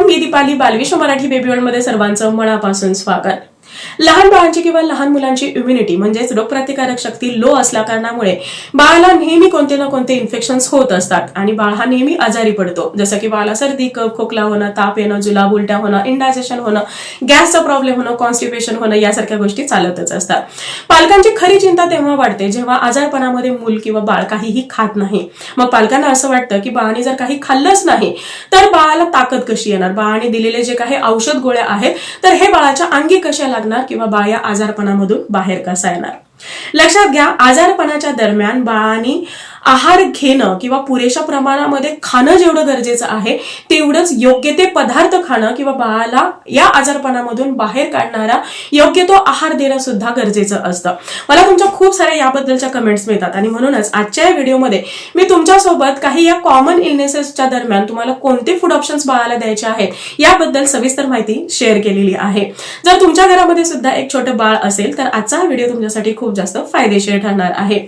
मी Deepali Balvishwa Marathi baby मध्ये सर्वांचं मनापासून स्वागत. लहान बाळांची किंवा लहान मुलांची इम्युनिटी म्हणजेच रोगप्रतिकारक शक्ती लो असल्या कारणामुळे बाळाला नेहमी कोणते ना कोणते इन्फेक्शन्स होत असतात आणि बाळ हा नेहमी आजारी पडतो. जसं की बाळाला सर्दी कप खोकला होणं ताप येणं जुलाब उलट्या होणं इंडायजेशन होणं गॅसचा प्रॉब्लेम होणं कॉन्स्टिपेशन होणं यासारख्या गोष्टी चालतच असतात. पालकांची खरी चिंता तेव्हा वाढते जेव्हा आजारपणामध्ये मूल किंवा बाळ काहीही खात नाही. मग पालकांना असं वाटतं की बाळाने जर काही खाल्लंच नाही तर बाळाला ताकद कशी येणार? बाळाने दिलेले जे काही औषध गोळ्या आहेत तर हे बाळाच्या अंगी कशा लागणार किंवा बाळ या आजारपणामधून बाहेर कसा येणार? लक्षात घ्या आजारपणाच्या दरम्यान बाळाने आहार घेणं किंवा पुरेशा प्रमाणामध्ये खाणं जेवढं गरजेचं आहे तेवढंच योग्य ते पदार्थ खाणं किंवा बाळाला या आजारपणामधून बाहेर काढणारा योग्य तो आहार देणं सुद्धा गरजेचं असतं. मला तुमच्या खूप साऱ्या याबद्दलच्या कमेंट्स मिळतात आणि म्हणूनच आजच्या या व्हिडिओमध्ये मी तुमच्यासोबत काही या कॉमन इलनेसेसच्या दरम्यान तुम्हाला कोणते फूड ऑप्शन्स बाळाला द्यायचे आहेत याबद्दल सविस्तर माहिती शेअर केलेली आहे. जर तुमच्या घरामध्ये सुद्धा एक छोटं बाळ असेल तर आजचा हा व्हिडिओ तुमच्यासाठी खूप जास्त फायदेशीर ठरणार आहे.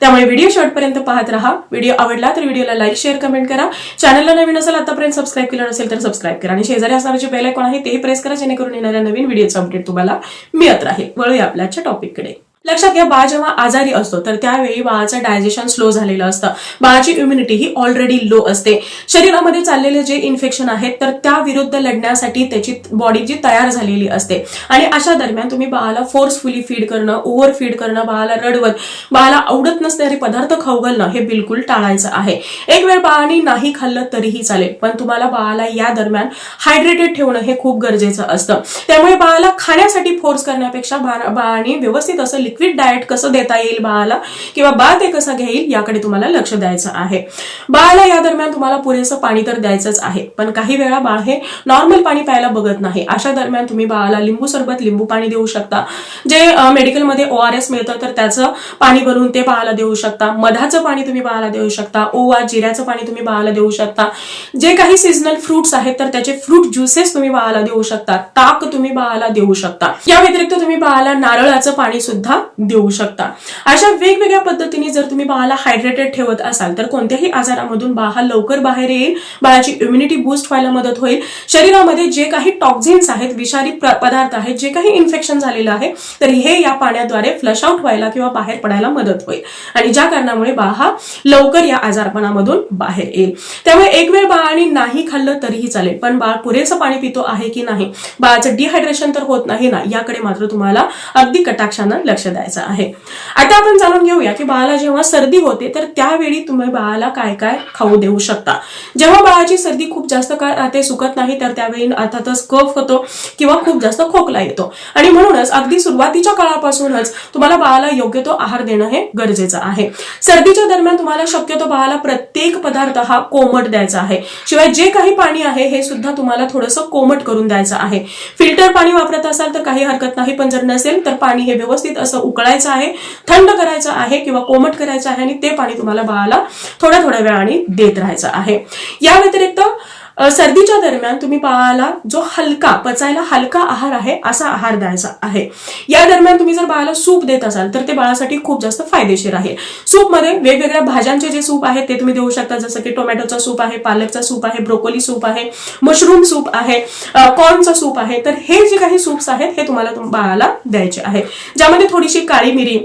त्यामुळे व्हिडिओ शेवटपर्यंत पाहत राहा. व्हिडिओ आवडला तर व्हिडिओला लाईक शेअर कमेंट करा. चॅनलला नवीन असेल आतापर्यंत सबस्क्राईब केलं नसेल तर सबस्क्राईब करा. आणि शेजारी असणारे जे बेल आयकॉन आहे तेही प्रेस करा जेणेकरून येणाऱ्या नवीन व्हिडिओचं अपडेट तुम्हाला मिळत राहील. वळूया आपल्या टॉपिककडे लक्षात घ्या बाळ जेव्हा आजारी असतो तर त्यावेळी बाळाचं डायजेशन स्लो झालेलं असतं. बाळाची इम्युनिटी ही ऑलरेडी लो असते. शरीरामध्ये चाललेले जे इन्फेक्शन आहेत तर त्या विरुद्ध लढण्यासाठी त्याची बॉडी जी तयार झालेली असते. आणि अशा दरम्यान तुम्ही बाळाला फोर्सफुली फीड करणं ओव्हर फीड करणं बाळाला रडवत बाळाला आवडत नसणारे पदार्थ खाऊ घालणं हे बिलकुल टाळायचं आहे. एक वेळ बाळाने नाही खाल्लं तरीही चालेल पण तुम्हाला बाळाला या दरम्यान हायड्रेटेड ठेवणं हे खूप गरजेचं असतं. त्यामुळे बाळाला खाण्यासाठी फोर्स करण्यापेक्षा बाळा- बाळाने व्यवस्थित असं लिक्विड डाएट कसं देता येईल बाळाला किंवा बाळ ते कसं घेईल याकडे तुम्हाला लक्ष द्यायचं आहे. बाळाला या दरम्यान तुम्हाला पुरेसं पाणी तर द्यायचंच आहे पण काही वेळा बाळ हे नॉर्मल पाणी प्यायला बघत नाही. अशा दरम्यान तुम्ही बाळाला लिंबू सरबत लिंबू पाणी देऊ शकता. जे मेडिकलमध्ये ओ आर एस मिळतं तर त्याचं पाणी बनवून ते बाळाला देऊ शकता. मधाचं पाणी तुम्ही बाळाला देऊ शकता. ओवा जिऱ्याचं पाणी तुम्ही बाळाला देऊ शकता. जे काही सीझनल फ्रुट्स आहेत तर त्याचे फ्रूट ज्युसेस तुम्ही बाळाला देऊ शकता. ताक तुम्ही बाळाला देऊ शकता. या व्यतिरिक्त तुम्ही बाळाला नारळाचं पाणी सुद्धा देऊ शकता. अशा वेगवेगळ्या पद्धतीने जर तुम्ही बाळाला हायड्रेटेड ठेवत असाल तर कोणत्याही आजारामधून बाळ हा लवकर बाहेर येईल. बाळाची इम्युनिटी बूस्ट व्हायला मदत होईल. शरीरामध्ये जे काही टॉक्झिन्स आहेत विषारी पदार्थ आहेत जे काही इन्फेक्शन झालेलं आहे तर हे या पाण्याद्वारे फ्लश आउट व्हायला किंवा बाहेर पडायला मदत होईल. आणि ज्या कारणामुळे बाळ हा लवकर या आजारपणामधून बाहेर येईल. त्यामुळे एक वेळ बाळाने नाही खाल्लं तरीही चालेल पण बाळ पुरेसं पाणी पितो आहे की नाही? बाळाचं डिहायड्रेशन तर होत नाही ना? याकडे मात्र तुम्हाला अगदी कटाक्षानं लक्ष द्यायचं आहे. आता आपण जाणून घेऊया की बाळाला जेव्हा सर्दी होते तर त्यावेळी तुम्ही बाळाला काय काय खाऊ देऊ शकता? जेव्हा बाळाची सर्दी खूप जास्त काळ राहते सुकत नाही तर त्यावेळी अर्थातच कफ होतो किंवा खूप जास्त खोकला येतो. आणि म्हणूनच अगदी सुरुवातीच्या काळापासूनच तुम्हाला बाळाला योग्य तो आहार देणं हे गरजेचं आहे. सर्दीच्या दरम्यान तुम्हाला शक्यतो बाळाला प्रत्येक पदार्थ हा कोमट द्यायचा आहे. शिवाय जे काही पाणी आहे हे सुद्धा तुम्हाला थोडंसं कोमट करून द्यायचं आहे. फिल्टर पाणी वापरत असाल तर काही हरकत नाही पण जर नसेल तर पाणी हे व्यवस्थित असं उकळायचं आहे थंड करायचं आहे किंवा कोमट करायचं आहे आणि ते पाणी तुम्हाला बाळाला थोड्या थोड्या वेळाने देत राहायचं आहे. या व्यतिरिक्त सर्दीच्या दरम्यान तुम्ही बाळाला जो हलका पचायला हलका आहार आहे असा आहार द्यायचा आहे. या दरम्यान तुम्ही जर बाळाला सूप देत असाल तर ते बाळासाठी खूप जास्त फायदेशीर आहे. सूपमध्ये वेगवेगळ्या भाज्यांचे जे सूप आहे ते तुम्ही देऊ शकता जसं की टोमॅटोचा सूप आहे पालकचा सूप आहे ब्रोकोली सूप आहे मशरूम सूप आहे कॉर्नचा सूप आहे. तर हे जे काही सूप्स आहेत हे तुम्हाला बाळाला द्यायचे आहे. ज्यामध्ये थोडीशी काळी मिरी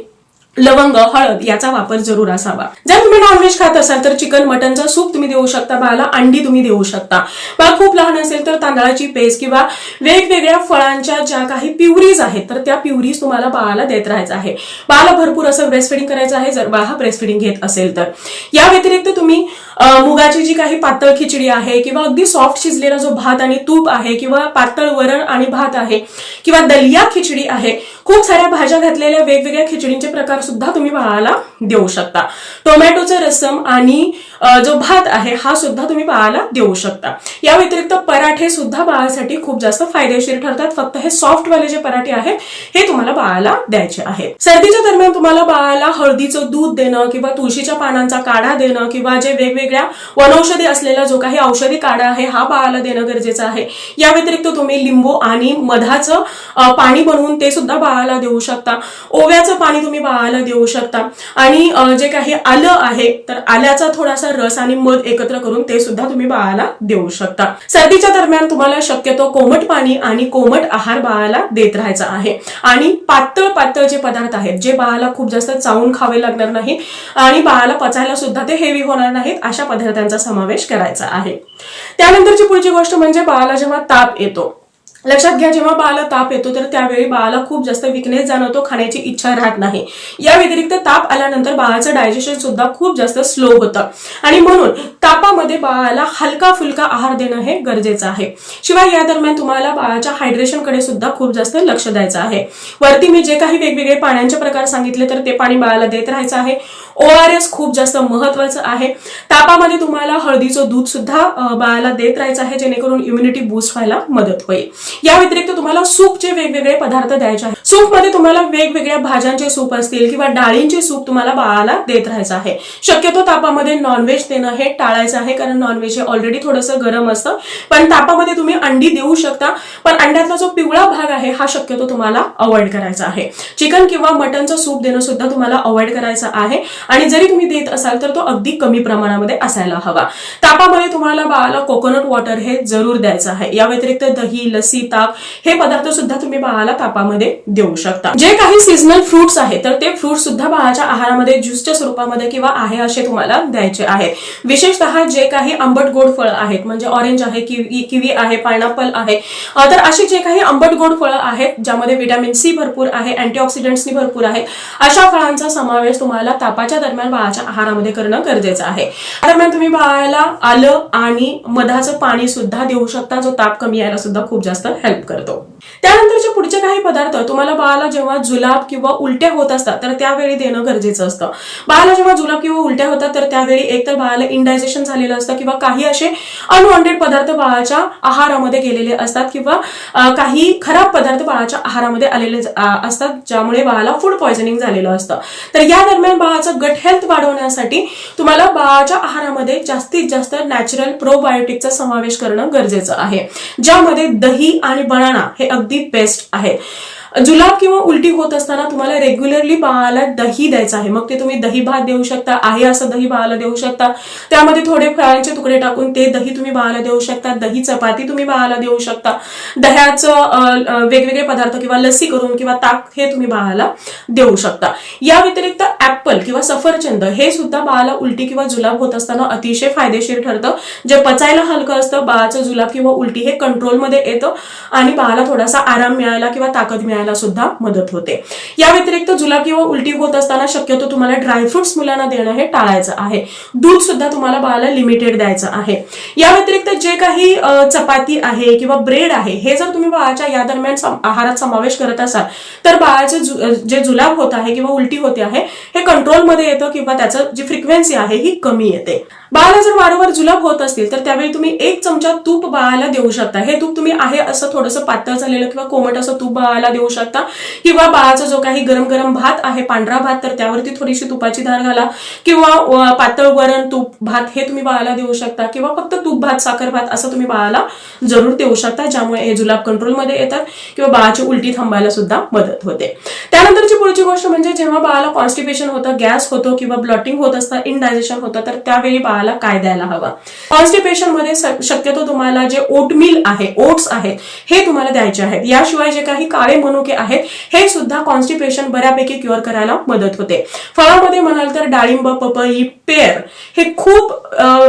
लवंग हळद याचा वापर जरूर असावा. जर तुम्ही नॉनव्हेज खात असाल तर चिकन मटनचा सूप तुम्ही देऊ शकता बाळाला अंडी तुम्ही देऊ शकता. बाळ खूप लहान असेल तर तांदळाची पेस्ट किंवा वेगवेगळ्या फळांच्या ज्या काही प्युरीज आहेत तर त्या प्युरीज तुम्हाला बाळाला देत राहायचं आहे. बाळाला भरपूर असं ब्रेस्ट फिडिंग करायचं आहे जर बाळ हा ब्रेस्ट फिडिंग घेत असेल तर. या व्यतिरिक्त तुम्ही मुगाची जी काही पातळ खिचडी आहे किंवा अगदी सॉफ्ट शिजलेला जो भात आणि तूप आहे किंवा पातळ वरण आणि भात आहे किंवा दलिया खिचडी आहे खूप साऱ्या भाज्या घातलेल्या वेगवेगळ्या खिचडींचे प्रकार सुद्धा तुम्ही बाळाला देऊ शकता. टोमॅटोचं रसम आणि जो भात आहे हा सुद्धा तुम्ही बाळाला देऊ शकता. या व्यतिरिक्त पराठे सुद्धा बाळासाठी खूप जास्त फायदेशीर ठरतात. फक्त हे सॉफ्टवाले जे पराठे आहेत हे तुम्हाला बाळाला द्यायचे आहेत. सर्दीच्या दरम्यान तुम्हाला बाळाला हळदीचं दूध देणं किंवा तुळशीच्या पानांचा काढा देणं किंवा जे वेगवेगळ्या वनौषधी असलेला जो काही औषधी काढा आहे हा बाळाला देणं गरजेचं आहे. या व्यतिरिक्त तुम्ही लिंबू आणि मधाचं पाणी बनवून ते सुद्धा बाळाला देऊ शकता. ओव्याचं पाणी तुम्ही बाळाला देऊ शकता. आणि जे काही आलं आहे तर आल्याचा थोडासा रस आणि मध एकत्र करून ते सुद्धा तुम्ही बाळाला देऊ शकता. सर्दीच्या दरम्यान तुम्हाला शक्यतो कोमट पाणी आणि कोमट आहार बाळाला देत राहायचा आहे. आणि पातळ पातळ जे पदार्थ आहेत जे बाळाला खूप जास्त चावून खावे लागणार नाही आणि बाळाला पचायला सुद्धा ते हेवी होणार नाहीत अशा पदार्थांचा समावेश करायचा आहे. त्यानंतरची पुढची गोष्ट म्हणजे बाळाला जेव्हा ताप येतो लक्षात घ्या जेव्हा बाळाला ताप येतो तर त्यावेळी बाळाला खूप जास्त विकनेस जाणवतो खाण्याची इच्छा राहत नाही. या व्यतिरिक्त ताप आल्यानंतर बाळाचं डायजेशन सुद्धा खूप जास्त स्लो होतं. आणि म्हणून तापामध्ये बाळाला हलका फुलका आहार देणं हे गरजेचं आहे. शिवाय या दरम्यान तुम्हाला बाळाच्या हायड्रेशनकडे सुद्धा खूप जास्त लक्ष द्यायचं आहे. वरती मी जे काही वेगवेगळे पाण्याचे प्रकार सांगितले तर ते पाणी बाळाला देत राहायचं आहे. ओ आर एस खूप जास्त महत्वाचं आहे. तापामध्ये तुम्हाला हळदीचं दूध सुद्धा बाळाला देत राहायचं आहे जेणेकरून इम्युनिटी बूस्ट व्हायला मदत होईल. या व्यतिरिक्त तुम्हाला सूपचे वेगवेगळे पदार्थ द्यायचे आहेत. सूपमध्ये तुम्हाला वेगवेगळ्या भाज्यांचे सूप असतील किंवा डाळींचे सूप तुम्हाला बाळाला देत राहायचं आहे. शक्यतो तापामध्ये नॉनव्हेज देणं हे टाळायचं आहे कारण नॉनव्हेज हे ऑलरेडी थोडंसं गरम असतं. पण तापामध्ये तुम्ही अंडी देऊ शकता. पण अंड्यातला जो पिवळा भाग आहे हा शक्यतो तुम्हाला अवॉइड करायचा आहे. चिकन किंवा मटनचं सूप देणं सुद्धा तुम्हाला अवॉइड करायचं आहे. आणि जरी तुम्ही देत असाल तर तो अगदी कमी प्रमाणामध्ये असायला हवा. तापामध्ये तुम्हाला बाळाला कोकोनट वॉटर हे जरूर द्यायचं आहे. या व्यतिरिक्त दही लसी ताक हे पदार्थ सुद्धा तुम्ही बाळाला तापामध्ये देऊ शकता. जे काही सीझनल फ्रुट्स आहेत तर ते फ्रुट्स सुद्धा बाळाच्या आहारामध्ये ज्यूसच्या स्वरूपामध्ये किंवा आहे असे तुम्हाला द्यायचे आहेत विशेषतः जे काही आंबट गोड फळं आहेत म्हणजे ऑरेंज आहे किवी किवी आहे पायनापल आहे तर अशी जे काही आंबट गोड फळं आहेत ज्यामध्ये व्हिटॅमिन सी भरपूर आहे अँटीऑक्सिडंट्सनी भरपूर आहे अशा फळांचा समावेश तुम्हाला तापाच्या दरम्यान बाळाच्या आहारामध्ये करणं गरजेचं आहे. दरम्यान तुम्ही बाळाला आलं आणि मधाचं पाणी सुद्धा देऊ शकता जो ताप कमी यायला सुद्धा खूप जास्त हेल्प करतो. त्यानंतरचे पुढचे काही पदार्थ तुम्हाला बाळाला जेव्हा जुलाब किंवा उलट्या होत असतात तर त्यावेळी देणं गरजेचं असतं. बाळाला जेव्हा जुलाब किंवा उलट्या होतात तर त्यावेळी एकतर बाळाला इंडायजेशन झालेलं असतं किंवा काही असे अनवॉन्टेड पदार्थ बाळाच्या आहारामध्ये गेलेले असतात किंवा काही खराब पदार्थ बाळाच्या आहारामध्ये आलेले असतात ज्यामुळे बाळाला फूड पॉयझनिंग झालेलं असतं. तर या दरम्यान बाळाचं गट हेल्थ वाढवण्यासाठी तुम्हाला बाळाच्या आहारामध्ये जास्तीत जास्त नॅचरल प्रोबायोटिकचा समावेश करणं गरजेचं आहे. ज्यामध्ये दही आणि बनाना हे अगदी बेस्ट आहे. जुलाब किंवा उलटी होत असताना तुम्हाला रेग्युलरली बाळाला दही द्यायचं आहे. मग ते तुम्ही दही भात देऊ शकता आहे असं दही बाळाला देऊ शकता. त्यामध्ये थोडे फळांचे तुकडे टाकून ते दही तुम्ही बाळाला देऊ शकता. दही चपाती तुम्ही बाळाला देऊ शकता. दह्याचं वेगवेगळे पदार्थ किंवा लसी करून किंवा ताक हे तुम्ही बाळाला देऊ शकता. या व्यतिरिक्त ऍपल किंवा सफरचंद हे सुद्धा बाळाला उलटी किंवा जुलाब होत असताना अतिशय फायदेशीर ठरतं. जे पचायला हलकं असतं बाळाचं जुलाब किंवा उलटी हे कंट्रोलमध्ये येतं आणि बाळाला थोडासा आराम मिळायला किंवा ताकद मिळायला सुद्धा मदत होते. या व्यतिरिक्त जुलाब किंवा उलटी होत असताना शक्यतो तुम्हाला ड्रायफ्रुट्स मुलांना देणं हे टाळायचं आहे. दूध सुद्धा तुम्हाला बाळाला लिमिटेड द्यायचं आहे. या व्यतिरिक्त जे काही चपाती आहे किंवा ब्रेड आहे हे जर तुम्ही बाळाच्या या दरम्यान आहारात समावेश करत असाल तर बाळाचे जे जुलाब होत आहे किंवा उलटी होते आहे हे कंट्रोलमध्ये येतं किंवा त्याचं जी फ्रिक्वेन्सी आहे ही कमी येते. बाळाला जर वारंवार जुलाब होत असतील तर त्यावेळी तुम्ही एक चमचा तूप बाळाला देऊ शकता. हे तूप तुम्ही आहे असं थोडंसं पातळ झालेलं किंवा कोमट असं तूप बाळाला देऊ शकता. किंवा बाळाचा जो काही गरम गरम भात आहे पांढरा भात तर त्यावरती थोडीशी तुपाची धार घाला. किंवा पातळ वरण तूप भात हे तुम्ही बाळाला देऊ शकता. किंवा फक्त तूप भात साखर भात असं तुम्ही बाळाला जरूर देऊ शकता ज्यामुळे हे जुलाब कंट्रोलमध्ये येतात. किंवा बाळाची उलटी थांबायला सुद्धा मदत होते. त्यानंतरची पुढची गोष्ट म्हणजे जेव्हा बाळाला कॉन्स्टिपेशन होतं गॅस होतो किंवा ब्लॉटिंग होत असतं इनडायजेशन होतं तर त्यावेळी बाळाला काय द्यायला हवं? कॉन्स्टिपेशनमध्ये शक्यतो तुम्हाला जे ओटमील आहे ओट्स आहेत हे तुम्हाला द्यायचे आहेत. याशिवाय जे काही काळे म्हणून मनुके आहेत हे सुद्धा कॉन्स्टिपेशन बऱ्यापैकी क्युअर करायला मदत होते. फळामध्ये म्हणाल तर डाळिंब पपई पेर हे खूप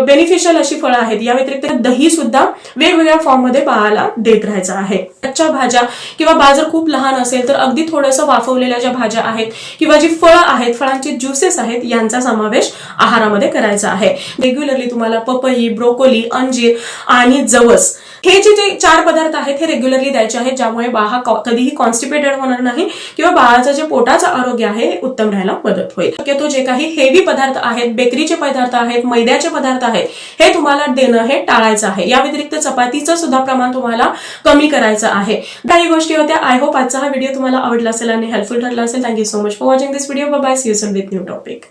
बेनिफिशियल अशी फळं आहेत. या व्यतिरिक्त दही सुद्धा वेगवेगळ्या फॉर्ममध्ये बाळाला देत राहायचं आहे. कच्च्या भाज्या किंवा बाजार खूप लहान असेल तर अगदी थोडंसं वाफवलेल्या ज्या भाज्या आहेत किंवा जी फळं आहेत फळांचे ज्युसेस आहेत यांचा समावेश आहारामध्ये करायचा आहे. रेग्युलरली तुम्हाला पपई ब्रोकोली अंजीर आणि जवस हे जे जे चार पदार्थ आहेत हे रेग्युलरली द्यायचे आहेत ज्यामुळे बाळ हा कधीही कॉन्स्टिपेटेड होणार नाही किंवा बाळाचं जे पोटाचं आरोग्य आहे हे उत्तम राहायला मदत होईल. शक्यतो जे काही हेवी पदार्थ आहेत बेकरीचे पदार्थ आहेत मैद्याचे पदार्थ आहेत हे तुम्हाला देणं हे टाळायचं आहे. या व्यतिरिक्त चपातीचं सुद्धा प्रमाण तुम्हाला कमी करायचं आहे. काही गोष्टी होत्या. आय होप आजचा हा व्हिडिओ तुम्हाला आवडला असेल आणि हेल्पफुल ठरला असेल. Thank you so much for watching this video bye see you with new topic